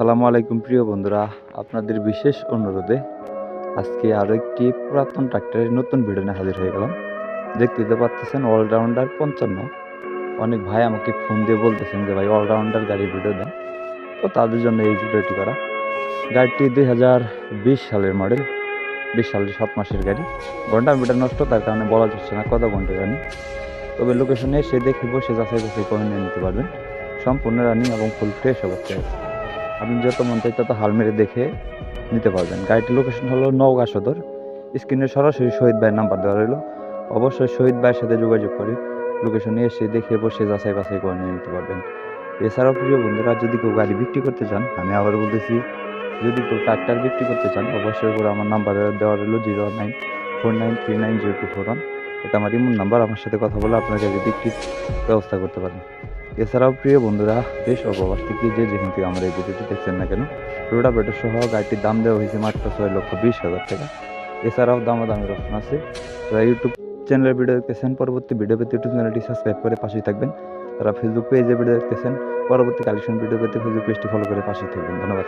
সালামু আলাইকুম প্রিয় বন্ধুরা, আপনাদের বিশেষ অনুরোধে আজকে আরও একটি পুরাতন ট্রাক্টরের নতুন ভিডিও নিয়ে হাজির হয়ে গেলাম। দেখতে তো পাচ্ছেন অলরাউন্ডার পঞ্চান্ন। অনেক ভাই আমাকে ফোন দিয়ে বলতেছেন যে, ভাই অলরাউন্ডার গাড়ির ভিডিও দেন। তো তাদের জন্য এই ভিডিওটি করা। গাড়িটি দুই হাজার বিশ সালের মডেল বিশ সালের সাত মাসের গাড়ি। ঘণ্টা মিটার নষ্ট, তার কারণে বলা যাচ্ছে না কত ঘণ্টা জানি তবে লোকেশনে এসে দেখে বসে যাচাই বাছাই করে নিয়ে নিতে পারবেন। সম্পূর্ণ রানিং এবং ফুল ফ্রেশ অবস্থায় আছে। আপনি যত মন চাই তত হাল মেরে দেখে নিতে পারবেন। গাড়িটির লোকেশন হলো নওগাঁ সদর। স্ক্রিনে সরাসরি শহীদ ভাইয়ের নাম্বার দেওয়া রইল। অবশ্যই শহীদ ভাইয়ের সাথে যোগাযোগ করে লোকেশনে এসে দেখে বসে যাচাই বাছাই করে নিয়ে নিতে পারবেন। এছাড়াও প্রিয় বন্ধুরা, যদি কেউ গাড়ি বিক্রি করতে চান, আমি আবার বলতেছি, যদি কেউ ট্রাক্টর বিক্রি করতে চান, অবশ্যই করে আমার নাম্বার দেওয়া রইল zero nine four nine three nine zero two four one. এটা আমার ইমন নাম্বার, আমার সাথে কথা বলে আপনার গাড়ি বিক্রির ব্যবস্থা করতে পারেন। এছাড়াও প্রিয় বন্ধুরা, দেশ ও প্রবাস থেকে যে যেখান থেকে আমরা এই ভিডিওটি দেখছেন না কেন, রোডা বেটার সহ গাড়িটির দাম দেওয়া হয়েছে মাত্র ছয় লক্ষ বিশ হাজার টাকা। এছাড়াও দামাদামির অপশন আছে। তারা ইউটিউব চ্যানেলের ভিডিও দেখতেছেন, পরবর্তী ভিডিও পেতে ইউটিউব চ্যানেলটি সাবস্ক্রাইব করে পাশেই থাকবেন। তারা ফেসবুক পেজে ভিডিও দেখতেছেন, পরবর্তী কালেকশন ভিডিও পেতে ফেসবুক পেজটি ফলো করে পাশেই থাকবেন। ধন্যবাদ।